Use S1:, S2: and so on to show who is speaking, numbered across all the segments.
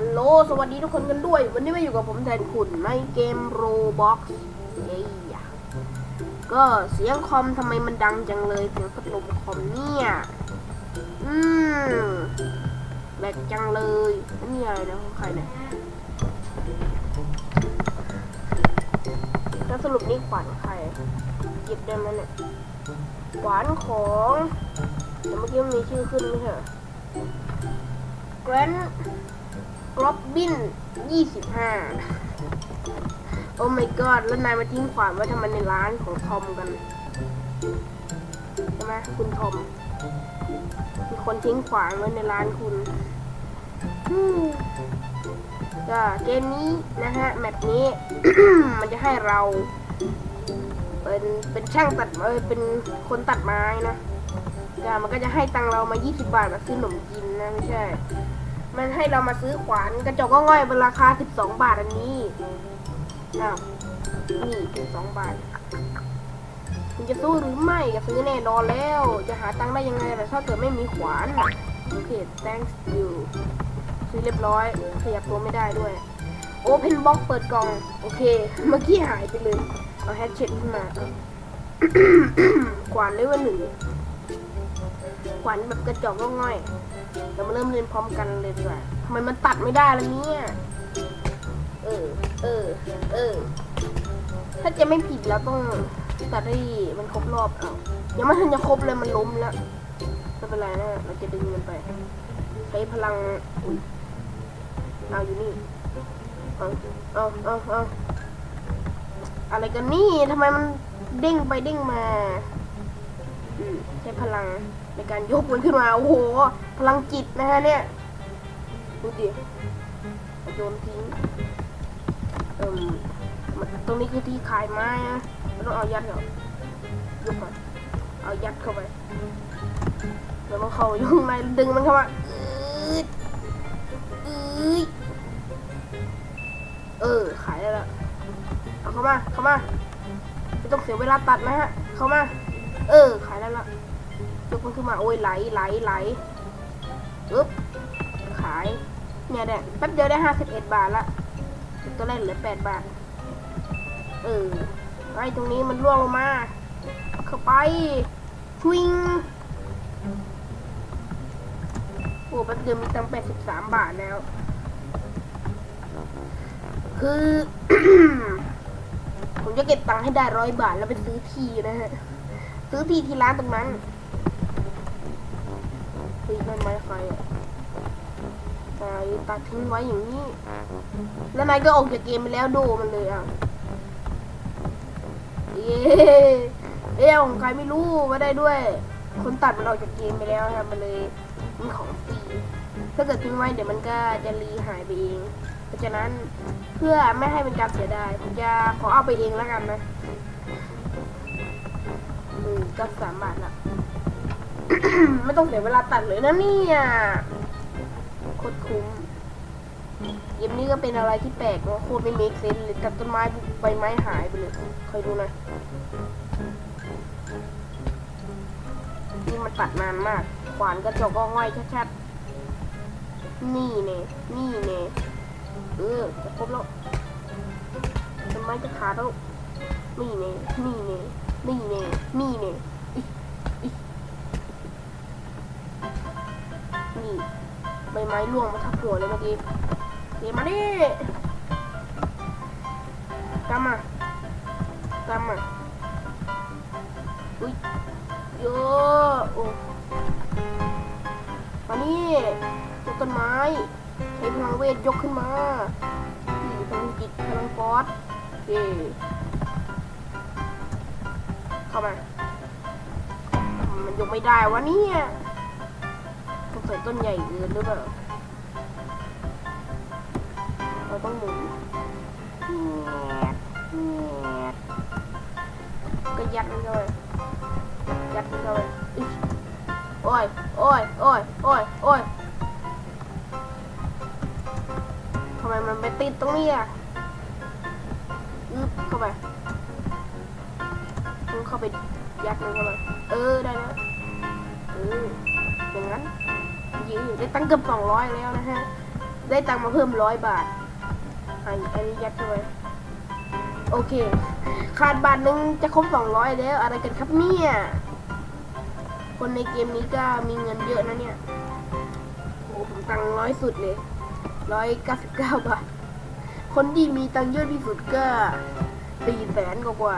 S1: ฮัลโหล สวัสดีทุกคนกันด้วย วันนี้มาอยู่กับผมแทนคุณในเกม Roblox เอ้ยก็เสียงคอมทำไมมันดังจังเลยเสียงพัดลมคอมเนี่ย อืมแหลกจังเลยนี่อะไรนะของใครเนี่ยแล้วสรุปนี่ขวานใครหยิบได้ไหมเนี่ยขวานของแต่เมื่อกี้มีชื่อขึ้นไม่ใช่เหรอแกรน กรอบบินยี่สิบห้าโอ้ my god แล้วนายมาทิ้งขวานไว้ทำไมในร้านของทอมกันใช่ไหมคุณทอมมีคนทิ้งขวานไว้ในร้านคุณก็เกมนี้นะฮะแมปนี้ มันจะให้เรา เป็นเป็นช่างตัดเออเป็นคนตัดไม้นะก็มันก็จะให้ตังเรามา 20 บาทมาซื้อขนมกินนะไม่ใช่ มันให้เรามาซื้อขวานกระจกก็ง่อยเป็นราคา 12 บาทอันนี้อ้าวนี่12บาทคุณจะสู้หรือไม่ก็ซื้อแน่นอนแล้ว จะหาตังค์ได้ยังไงล่ถ้าเกิดไม่มีขวานโอเค thanks you ซื้อเรียบร้อย ขยับตัวไม่ได้ด้วย open box เปิดกล่อง โอเค เมื่อกี้หายไปเลย เอาแฮชเช็ดขึ้นมา ขวานเลเวลหนึ่งขวานแบบกระจอกก็ง่อย เดี๋ยวมาเริ่มเรียนพร้อมกันเลยดีกว่าทำไมมันตัดไม่ได้ล่ะเนี่ย เออ เออ เออ ถ้าจะไม่ผิดแล้วต้องตัดให้มันครบรอบเอายังไม่ทันจะครบเลยมันล้มแล้วไม่เป็นไรนะเราจะดึงมันไป ใช้พลังอุ๊ยเอาอยู่นี่ เอาเอาเอาเอาอะไรกันนี่ทำไมมันเด้งไปเด้งมาใช้พลังในการยกมันขึ้นมา โอ้โห พลังจิตนะฮะเนี่ย ดูดิเอาโยนทิ้งเอิ่มมันตรงนี้คือที่ขายไม้นะเราต้องเอายัดเหรอยกมาเอายัดเข้าไปแล้วมันเข้าอยู่ข้างในดึงมันเข้ามาอืดอืดเออ ขายได้แล้วเอาเข้ามา เข้ามา ไม่ต้องเสียเวลาตัดนะฮะ เข้ามา เออ ขายได้แล้วยกมันขึ้นมา โอ้ยไหลไหลไหล ปึ๊บขาย เนี่ยเนี่ยแป๊บเดียวได้ห้าสิบเอ็ดบาทละตัวแรกเหลือแปดบาท เออไอ้ตรงนี้มันร่วงลงมา เข้าไปชวิงโอ้แป๊บเดียวมีตังแปดสิบสามบาทแล้ว คือ ผมจะเก็บตังค์ให้ได้ร้อยบาทแล้วไปซื้อทีนะฮะ ซื้อทีที่ร้านตรงนั้น เฮ้ยนั่นไม้ใครอะตายตัดทิ้งไว้อย่างนี้ แล้วนายก็ออกจากเกมไปแล้วโดมันเลยอะเย้เอ้ของใครไม่รู้มาได้ด้วย คนตัดมันออกจากเกมไปแล้วครับมันเลยมันของฟรีถ้าเกิดทิ้งไว้เดี๋ยวมันก็จะรีหายไปเองเพราะฉะนั้นเพื่อไม่ให้เป็นการเสียดายผมจะขอเอาไปเองแล้วกันนะอืมก็สามบาทละ ไม่ต้องเสียเวลาตัดเลยนะเนี่ยโคตรคุ้มเกมนี้ก็เป็นอะไรที่แปลกเนอะโคตรไม่เมคเซนเลยตัดต้นไม้ใบไม้หายไปเลยคอยดูนะนี่มันตัดนานมาก ขวานกระจกก็ง่อยชัดๆนี่เน่นี่เน่เออจะครบแล้วต้นไม้จะขาดแล้วนี่เน่นี่เน่นี่เน่นี่เน่ นี่ใบไม้ร่วงมาทับหัวเลยเมื่อกี้เดี๋ยวมาดิตามมาตามมาอุ้ยเยอะโอ้มานี่ยกต้นไม้ใช้พลังเวทยกขึ้นมานี่พลังจิตพลังฟอสเย่เข้ามา มันยกไม่ได้วะเนี่ย ต้องใส่ต้นใหญ่เกินหรือเปล่า เราต้องหมุนก็ยัดมันเข้าไปยัดมันเข้าไปอิ๊ยโอ้ย โอ้ย โอ้ย โอ้ย โอ้ยทำไมมันไปติดตรงนี้อะอึ๊บเข้าไปมึงเข้าไปยัดมันเข้าไปเออ ได้แล้วเอออย่างนั้น ยืนได้ตั้งเกือบสองร้อยแล้วนะฮะ ได้ตังค์มาเพิ่มร้อยบาทอันนี้ยัดเข้าไปโอเค ขาดบาทหนึ่งจะครบสองร้อยแล้ว อะไรกันครับเนี่ย คนในเกมนี้ก็มีเงินเยอะนะเนี่ย โอ้ผมตังร้อยสุดเลยร้อยเก้าสิบเก้าบาท คนที่มีตังค์เยอะที่สุดก็สี่แสนกว่า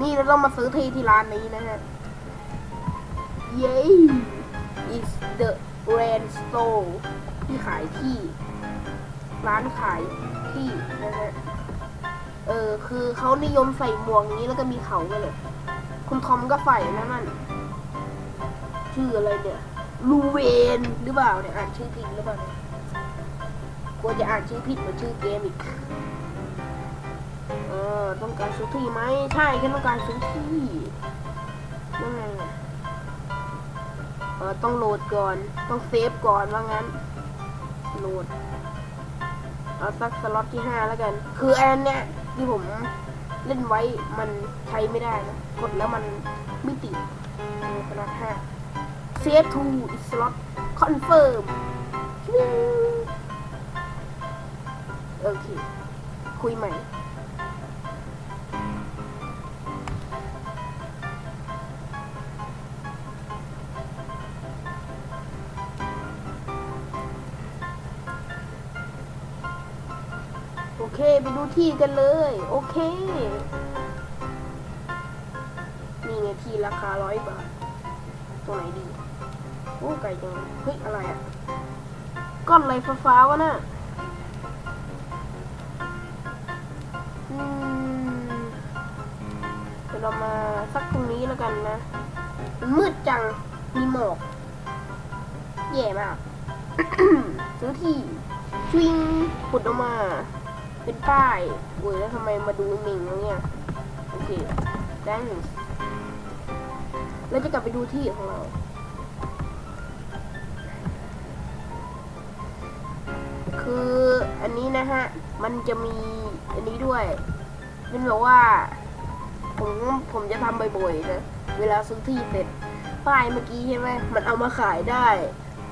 S1: นี่เราต้องมาซื้อที่ที่ร้านนี้นะฮะ เย้ is the grand store ที่ขายที่ ร้านขายที่นะฮะเออคือเขานิยมใส่หมวกอย่างนี้แล้วก็มีเขาไปเลยคุณทอมก็ใส่นะนั่นชื่ออะไรเนี่ยลูเวนหรือเปล่าเนี่ยอ่านชื่อผิดหรือเปล่าเนี่ยกลัวจะอ่านชื่อผิดเหมือนชื่อเกมอีกเออต้องการซื้อที่ไหมใช่แค่ต้องการซื้อที่ยังไง อะเออต้องโหลดก่อน ต้องเซฟก่อนว่างั้น โหลด เอาสักสล็อตที่ห้าแล้วกัน คือแอนเนี้ยที่ผมเล่นไว้มันใช้ไม่ได้นะ กดแล้วมันไม่ติดเออสล็อตห้า save to is slot confirm โอเค คุยใหม่ เค ไปดูที่กันเลย โอเค นี่ไงที่ราคาร้อยบาทตัวไหนดี โอ้ไก่จังเฮ้ย อะไรอะ ก้อนอะไรฟ้าๆวะน่ะอืมเดี๋ยวเรามาสักตรงนี้แล้วกันนะ มืดจัง มีหมอกแย่มากซื้อที่ชวิงปุดออกมา เป็นป้ายโอ้ยแล้วทำไมมาดูหมิงแล้วเนี่ย โอเคได้หนึ่งแล้วจะกลับไปดูที่ของเรา คืออันนี้นะฮะ มันจะมีอันนี้ด้วยเป็นแบบว่า ผมผมจะทำบ่อยๆนะ เวลาซื้อที่เสร็จ ป้ายเมื่อกี้ใช่ไหม มันเอามาขายได้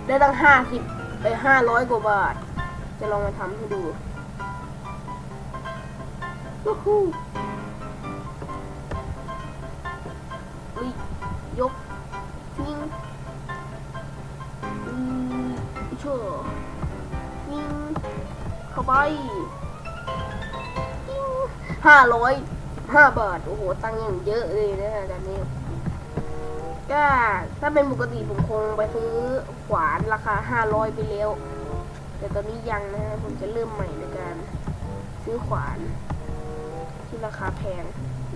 S1: ได้ตั้งห้าสิบไปห้าร้อยกว่าบาท จะลองมาทำให้ดู ยูฮูอุ้ยยกวิ่งอืมชื่อวิ่งเข้าไปห้าร้อยห้าบาท โอ้โห ตังค์อย่างเยอะเลยนะฮะตอนนี้ก็ถ้าเป็นปกติผมคงไปซื้อขวานราคาห้าร้อยไปแล้ว แต่ตอนนี้ยังนะฮะผมจะเริ่มใหม่ในการซื้อขวาน ราคาแพง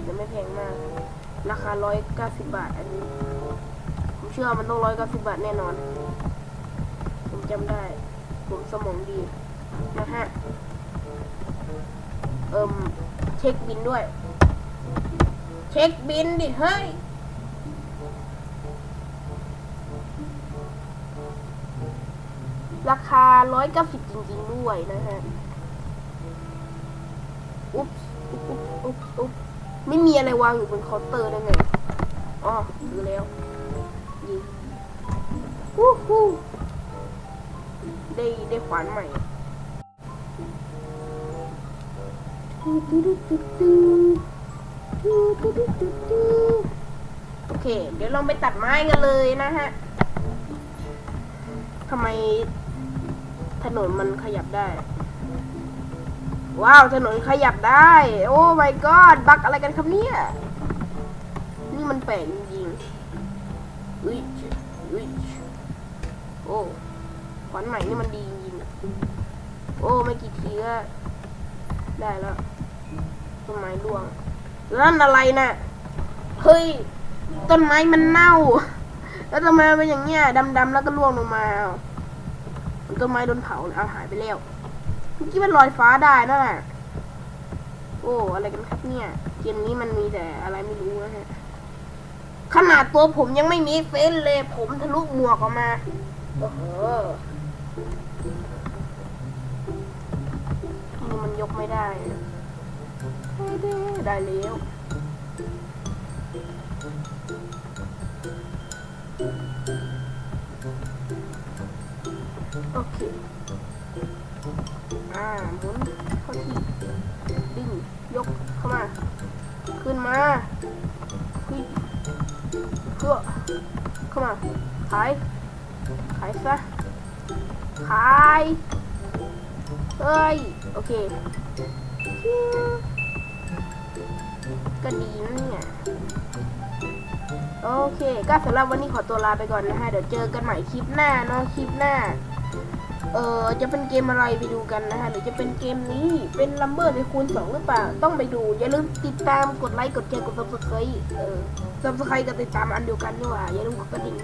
S1: แต่ไม่แพงมาก ราคาร้อยเก้าสิบาท อันนี้ ผมเชื่อมันต้องร้อยเก้าสิบบาทแน่นอน ผมจำได้ ผมสมองดี นะฮะ เอิมเช็คบินด้วย เช็คบินดิเฮ้ยราคา 190 จริง ๆ ด้วยนะฮะ อุ๊บอุ๊บ อุ๊บอุ๊บอุ๊บไม่มีอะไรวางอยู่บนเคาน์เตอร์ได้ไงอ๋อซื้อแล้วยิงวู้ฮู้ได้ได้ขวานใหม่โอเค เดี๋ยวลองไปตัดไม้กันเลยนะฮะทำไมถนนมันขยับได้ ว้าวถนนขยับได้ โอ้ my god บักอะไรกันครับเนี่ย นี่มันแปลกจริงๆอุ้ยอุ้ยโอ้ขวัญใหม่นี่มันดีจริงๆโอ้ไม่กี่ทีก็ได้แล้วต้นไม้ร่วงแล้วนั่นอะไรน่ะเฮ้ยต้นไม้มันเน่า แล้วทำไมเป็นอย่างเงี้ยดำๆแล้วก็ร่วงลงมาต้นไม้โดนเผาเอาหายไปแล้ว เมื่อกี้มันลอยฟ้าได้นั่นแหละโอ้อะไรกันครับเนี่ย เกมนี้มันมีแต่อะไรไม่รู้นะฮะ ขนาดตัวผมยังไม่มีเฟ้นเลย ผมทะลุหมวกออกมา โอ้โหนี่มันยกไม่ได้ได้แล้วโอเค อ่าหมุนเข้าที่ดึงยกเข้ามา ขึ้นมาขึ้นเพื่อเข้ามา ขาย ขายซะ ขาย เฮ้ย โอเค ก็ดีนะเนี่ย โอเค ก็สำหรับวันนี้ขอตัวลาไปก่อนนะฮะ เดี๋ยวเจอกันใหม่คลิปหน้าเนาะ คลิปหน้า เออจะเป็นเกมอะไรไปดูกันนะฮะหรือจะเป็นเกมนี้เป็นลัมเบอร์ในคูณสองหรือเปล่า ต้องไปดู อย่าลืมติดตามกดไลค์กดแชร์กดซับสไครต์เออซับสไครต์กับติดตามอันเดียวกันด้วยอย่าลืมกดกระดิ่งด้วย